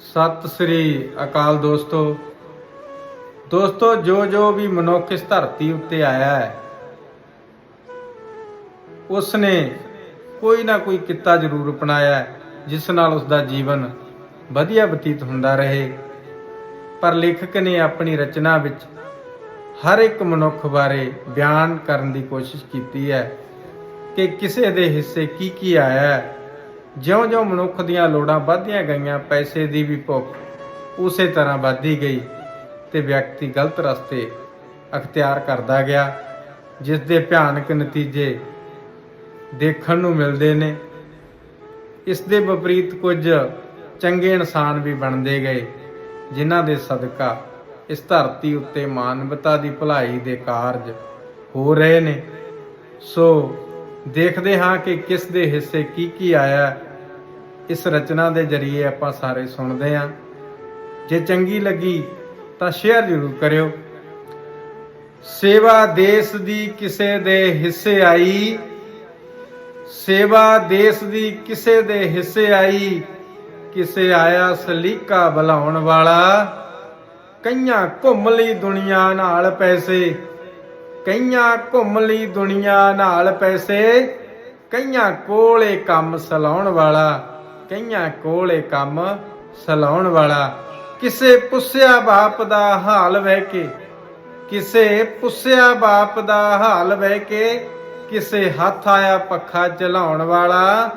ਸਤਿ ਸ੍ਰੀ ਅਕਾਲ ਦੋਸਤੋ। ਦੋਸਤੋ ਜੋ ਜੋ ਵੀ ਮਨੁੱਖ ਇਸ ਧਰਤੀ ਉੱਤੇ ਆਇਆ ਹੈ ਉਸ ਨੇ ਕੋਈ ਨਾ ਕੋਈ ਕਿੱਤਾ ਜ਼ਰੂਰ ਅਪਣਾਇਆ ਜਿਸ ਨਾਲ ਉਸ ਦਾ ਜੀਵਨ ਵਧੀਆ ਬਤੀਤ ਹੁੰਦਾ ਰਹੇ। ਪਰ ਲੇਖਕ ਨੇ ਆਪਣੀ ਰਚਨਾ ਵਿੱਚ ਹਰ ਇੱਕ ਮਨੁੱਖ ਬਾਰੇ ਬਿਆਨ ਕਰਨ ਦੀ ਕੋਸ਼ਿਸ਼ ਕੀਤੀ ਹੈ ਕਿ ਕਿਸੇ ਦੇ ਹਿੱਸੇ ਕੀ ਕੀ ਆਇਆ ਹੈ ਜਿਉਂ-ਜਿਉਂ ਮਨੁੱਖ ਦੀਆਂ ਲੋੜਾਂ ਵੱਧਦੀਆਂ ਗਈਆਂ, ਪੈਸੇ ਦੀ ਵੀ ਭੁੱਖ ਉਸੇ ਤਰ੍ਹਾਂ ਵੱਧਦੀ ਗਈ ਤੇ ਵਿਅਕਤੀ ਗਲਤ ਰਸਤੇ ਅਖਤਿਆਰ ਕਰਦਾ ਗਿਆ ਜਿਸ ਦੇ ਭਿਆਨਕ ਨਤੀਜੇ ਦੇਖਣ ਨੂੰ ਮਿਲਦੇ ਨੇ। ਇਸ ਦੇ ਵਿਪਰੀਤ ਕੁਝ ਚੰਗੇ ਇਨਸਾਨ ਵੀ ਬਣਦੇ ਗਏ, ਜਿਨ੍ਹਾਂ ਦੇ ਸਦਕਾ ਇਸ ਧਰਤੀ ਉੱਤੇ ਮਾਨਵਤਾ ਦੀ ਭਲਾਈ ਦੇ ਕਾਰਜ ਹੋ ਰਹੇ ਨੇ। ਸੋ ਦੇਖਦੇ ਹਾਂ ਕਿ ਕਿਸ ਦੇ ਹਿੱਸੇ ਕੀ ਕੀ ਆਇਆ। ਇਸ ਰਚਨਾ ਦੇ ਜਰੀਏ ਆਪਾਂ ਸਾਰੇ ਸੁਣਦੇ ਹਾਂ। ਜੇ ਚੰਗੀ ਲੱਗੀ ਤਾਂ ਸ਼ੇਅਰ ਜ਼ਰੂਰ ਕਰਿਓ। ਸੇਵਾ ਦੇਸ਼ ਦੀ ਕਿਸੇ ਦੇ ਹਿੱਸੇ ਆਈ। ਸੇਵਾ ਦੇਸ਼ ਦੀ ਕਿਸੇ ਦੇ ਹਿੱਸੇ ਆਈ। ਕਿਸੇ ਆਇਆ ਸਲੀਕਾ ਬੁਲਾਉਣ ਵਾਲਾ। ਕਈਆਂ ਘੁੰਮ ਲਈ ਦੁਨੀਆ ਨਾਲ ਪੈਸੇ। ਕਈਆਂ ਘੁੰਮ ਲਈ ਦੁਨੀਆ ਨਾਲ ਪੈਸੇ, ਕਈਆਂ ਕੋਲੇ ਕੰਮ ਸਲਾਉਣ ਵਾਲਾ, ਕਈਆਂ ਕੋਲੇ ਕੰਮ ਸਲਾਉਣ ਵਾਲਾ। ਕਿਸੇ ਪੁੱਛਿਆ ਬਾਪ ਦਾ ਹਾਲ ਵਹਿ ਕੇ, ਕਿਸੇ ਪੁੱਛਿਆ ਬਾਪ ਦਾ ਹਾਲ ਵਹਿ ਕੇ, ਕਿਸੇ ਹੱਥ ਆਇਆ ਪੱਖਾ ਚਲਾਉਣ ਵਾਲਾ।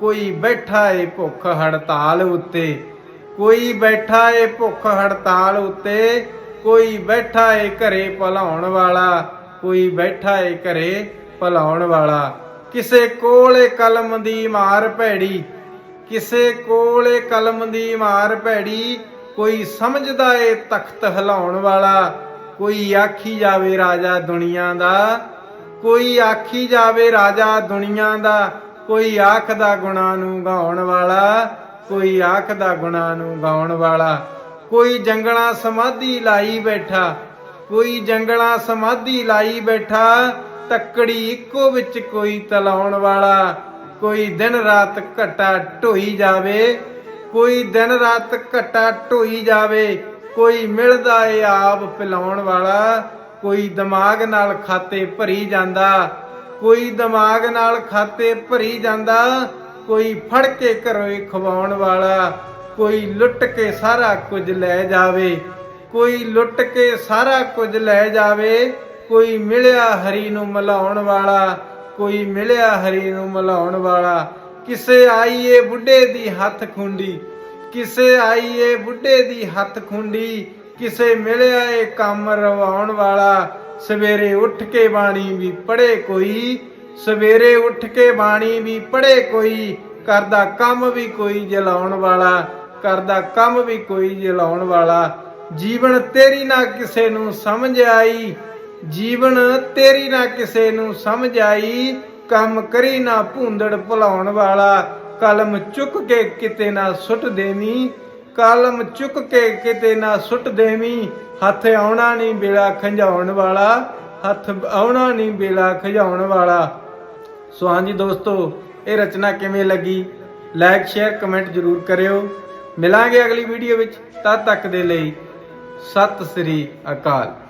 ਕੋਈ ਬੈਠਾ ਏ ਭੁੱਖ ਹੜਤਾਲ ਉੱਤੇ, ਕੋਈ ਬੈਠਾ ਏ ਭੁੱਖ ਹੜਤਾਲ ਉੱਤੇ, ਕੋਈ ਬੈਠਾ ਏ ਘਰੇ ਭਲਾਉਣ ਵਾਲਾ। ਕੋਈ ਬੈਠਾ ਏ ਘਰੇ ਭਲਾਉਣ ਵਾਲਾ। ਕਿਸੇ ਕੋਲੇ ਕਲਮ ਦੀ ਮਾਰ ਭੈੜੀ, ਕਿਸੇ ਕੋਲੇ ਕਲਮ ਦੀ ਮਾਰ ਭੈੜੀ, ਕੋਈ ਸਮਝਦਾ ਏ ਤਖਤ ਹਿਲਾਉਣ ਵਾਲਾ। ਕੋਈ ਆਖੀ ਜਾਵੇ ਰਾਜਾ ਦੁਨੀਆ ਦਾ, ਕੋਈ ਆਖੀ ਜਾਵੇ ਰਾਜਾ ਦੁਨੀਆ ਦਾ। ਕੋਈ ਆਖਦਾ ਗੁਣਾ ਨੂੰ ਗਾਉਣ ਵਾਲਾ, ਕੋਈ ਆਖਦਾ ਗੁਣਾ ਨੂੰ ਗਾਉਣ ਵਾਲਾ। ਕੋਈ ਜੰਗਲਾਂ ਸਮਾਧੀ ਲਾਈ ਬੈਠਾ ਕੋਈ ਜੰਗਲਾਂ ਸਮਾਧੀ ਲਾਈ ਬੈਠਾ, ਤੱਕੜੀ ਇੱਕੋ ਵਿੱਚ ਕੋਈ ਤਲਾਉਣ ਵਾਲਾ। ਕੋਈ ਦਿਨ ਰਾਤ ਘਟਾ ਢੋਈ ਜਾਵੇ, ਕੋਈ ਦਿਨ ਰਾਤ ਘਟਾ ਢੋਈ ਜਾਵੇ, ਕੋਈ ਮਿਲਦਾ ਏ ਆਪ ਪਿਲਾਉਣ ਵਾਲਾ। ਕੋਈ ਦਿਮਾਗ ਨਾਲ ਖਾਤੇ ਭਰੀ ਜਾਂਦਾ, ਕੋਈ ਦਿਮਾਗ ਨਾਲ ਖਾਤੇ ਭਰੀ ਜਾਂਦਾ, ਕੋਈ ਫੜ ਕੇ ਘਰੋਂ ਖਵਾਉਣ ਵਾਲਾ, ਕੋਈ ਲੁੱਟ ਕੇ ਸਾਰਾ ਕੁਝ ਲੈ ਜਾਵੇ। ਕੋਈ ਲੁੱਟ ਕੇ ਸਾਰਾ ਕੁਝ ਲੈ ਜਾਵੇ, ਕੋਈ ਮਿਲਿਆ ਹਰੀ ਨੂੰ ਮਿਲਾਉਣ ਵਾਲਾ, ਕੋਈ ਮਿਲਿਆ ਹਰੀ ਨੂੰ ਮਿਲਾਉਣ ਵਾਲਾ। ਕਿਸੇ ਆਈਏ ਬੁੱਢੇ ਦੀ ਹੱਥ ਖੁੰਡੀ, ਕਿਸੇ ਆਈਏ ਬੁੱਢੇ ਦੀ ਹੱਥ ਖੁੰਡੀ, ਕਿਸੇ ਮਿਲਿਆ ਏ ਕੰਮ ਰਵਾਉਣ ਵਾਲਾ। ਸਵੇਰੇ ਉੱਠ ਕੇ ਬਾਣੀ ਵੀ ਪੜੇ ਕੋਈ, ਸਵੇਰੇ ਉੱਠ ਕੇ ਬਾਣੀ ਵੀ ਪੜੇ ਕੋਈ ਕਰਦਾ ਕੰਮ ਵੀ ਕੋਈ ਜਲਾਉਣ ਵਾਲਾ ਕਰਦਾ ਕੰਮ ਵੀ ਕੋਈ ਜਲਾਉਣ ਵਾਲਾ। ਜੀਵਨ ਤੇਰੀ ਨਾ ਕਿਸੇ ਨੂੰ ਸਮਝ ਆਈ, ਜੀਵਨ ਤੇਰੀ ਨਾ ਕਿਸੇ ਨੂੰ ਸਮਝ ਆਈ, ਕੰਮ ਕਰੀ ਨਾ ਭੂੰਦੜ ਭੁਲਾਉਣ ਵਾਲਾ, ਕਲਮ ਚੁੱਕ ਕੇ ਕਿਤੇ ਨਾ ਸੁੱਟ ਦੇਵੀਂ, ਕਲਮ ਚੁੱਕ ਕੇ ਕਿਤੇ ਨਾ ਸੁੱਟ ਦੇਵੀਂ, ਹੱਥ ਆਉਣਾ ਨਹੀਂ ਬੇਲਾ ਖੰਜਾਉਣ ਵਾਲਾ, ਹੱਥ ਆਉਣਾ ਨਹੀਂ ਬੇਲਾ ਖੰਜਾਉਣ ਵਾਲਾ। ਸੋ ਹਾਂਜੀ ਦੋਸਤੋ, ਇਹ ਰਚਨਾ ਕਿਵੇਂ ਲੱਗੀ? ਲਾਈਕ ਸ਼ੇਅਰ ਕਮੈਂਟ ਜਰੂਰ ਕਰਿਓ। ਮਿਲਾਂਗੇ ਅਗਲੀ ਵੀਡੀਓ ਵਿੱਚ, ਤਦ ਤੱਕ ਦੇ ਲਈ। ਸਤਿ ਸ੍ਰੀ ਅਕਾਲ।